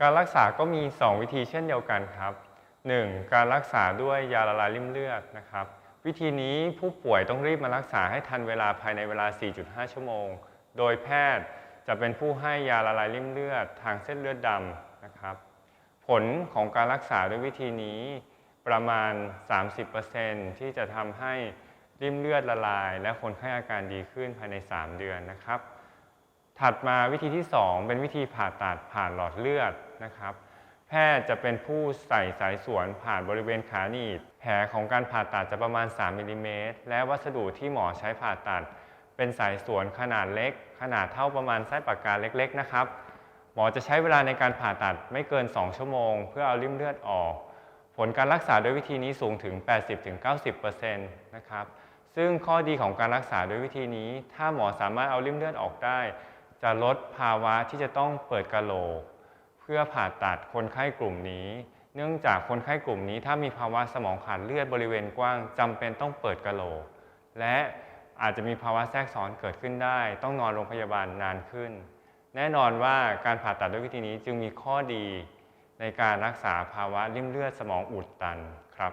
การรักษาก็มี 2 วิธีเช่นเดียวกันครับ 1. การรักษาด้วยยาละลายริ่มเลือดนะครับ วิธีนี้ผู้ป่วยต้องรีบมารักษาให้ทันเวลาภายในเวลา 4.5 ชั่วโมง โดยแพทย์จะเป็นผู้ให้ยาละลายริ่มเลือด ทางเส้นเลือดดำนะครับ ผลของการรักษาด้วยวิธีนี้ประมาณ 30%ที่จะทำให้ริ่มเลือดละลาย และคนไข้อาการดีขึ้นภายใน 3 เดือนนะครับ ถัดมาวิธีที่ 2 เป็นวิธีผ่าตัดผ่านหลอดเลือดนะครับ แพทย์จะเป็นผู้ใส่สายสวนผ่านบริเวณขาหนีบแผลของการผ่าตัดจะประมาณ 3มิลลิเมตรและวัสดุที่หมอใช้ผ่าตัด เป็นสายสวนขนาดเล็ก ขนาดเท่าประมาณไส้ปากกาเล็ก ๆ นะครับ หมอจะใช้เวลาในการผ่าตัดไม่เกิน 2 ชั่วโมง เพื่อเอาริ่มเลือดออก ผลการรักษาด้วยวิธีนี้สูงถึง 80-90%นะครับซึ่งข้อดีของการรักษาด้วยวิธีนี้ ถ้าหมอสามารถเอาริ่มเลือดออกได้ จะลดภาวะที่จะต้องเปิดกะโหลก เพื่อผ่าตัดคนไข้กลุ่มนี้ เนื่องจากคนไข้กลุ่มนี้ ถ้ามีภาวะสมองขาดเลือดบริเวณกว้างจำเป็นต้องเปิดกะโหลก และอาจจะมีภาวะแทรกซ้อนเกิดขึ้นได้ ต้องนอนโรงพยาบาลนานขึ้น แน่นอนว่าการผ่าตัดด้วยวิธีนี้จึงมีข้อดีในการรักษาภาวะริ่มเลือดสมองอุดตันครับ